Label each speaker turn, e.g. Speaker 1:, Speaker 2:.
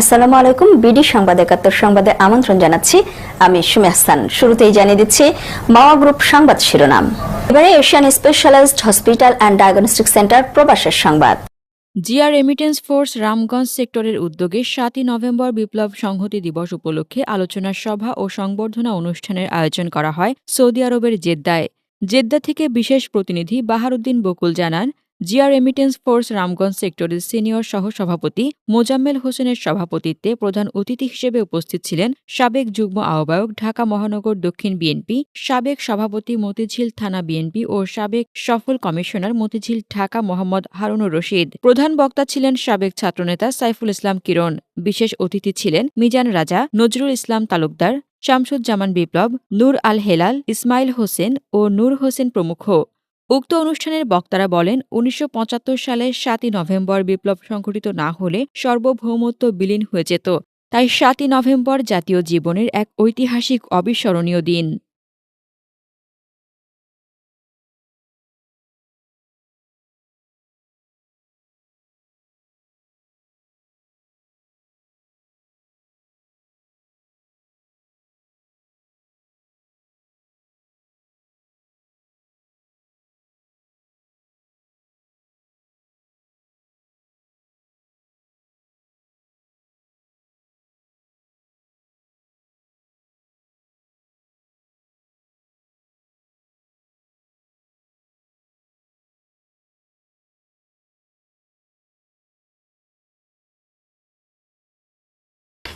Speaker 1: আসসালামু আলাইকুম, বিডি সংবাদ একাত্তর সংবাদে আমন্ত্রণ জানাচ্ছি। আমি সুমি হাসান। শুরুতেই জানিয়ে দিচ্ছি, মাওয়া গ্রুপ সংবাদ শিরোনাম। এবারে Asian specialized hospital and diagnostic centre প্রবাসের সংবাদ।
Speaker 2: জিআর রেমিটেন্স ফোর্স রামগঞ্জ সেক্টরের উদ্যোগে সাতই নভেম্বর বিপ্লব সংহতি দিবস উপলক্ষে আলোচনা সভা ও সংবর্ধনা অনুষ্ঠানের আয়োজন করা হয় সৌদি আরবের জেদ্দায়। জেদ্দা থেকে বিশেষ প্রতিনিধি বাহারুদ্দিন বকুল জানান জিআর রেমিটেন্স ফোর্স রামগঞ্জ সেক্টরের সিনিয়র সহসভাপতি মোজাম্মেল হোসেনের সভাপতিত্বে প্রধান অতিথি হিসেবে উপস্থিত ছিলেন সাবেক যুগ্ম আহ্বায়ক ঢাকা মহানগর দক্ষিণ বিএনপি, সাবেক সভাপতি মতিঝিল থানা বিএনপি ও সাবেক সফল কমিশনার মতিঝিল ঢাকা মোহাম্মদ হারুনুর রশিদ। প্রধান বক্তা ছিলেন সাবেক ছাত্রনেতা সাইফুল ইসলাম কিরণ। বিশেষ অতিথি ছিলেন মিজান রাজা, নজরুল ইসলাম তালুকদার, শামসুজ্জামান বিপ্লব, নূর আল হেলাল, ইসমাইল হোসেন ও নূর হোসেন প্রমুখ। উক্ত অনুষ্ঠানের বক্তারা বলেন, উনিশশো সালের সাতই নভেম্বর বিপ্লব সংঘটিত না হলে সর্বভৌমত্ব বিলীন হয়ে যেত। তাই সাতই নভেম্বর জাতীয় জীবনের এক ঐতিহাসিক অবিস্মরণীয় দিন।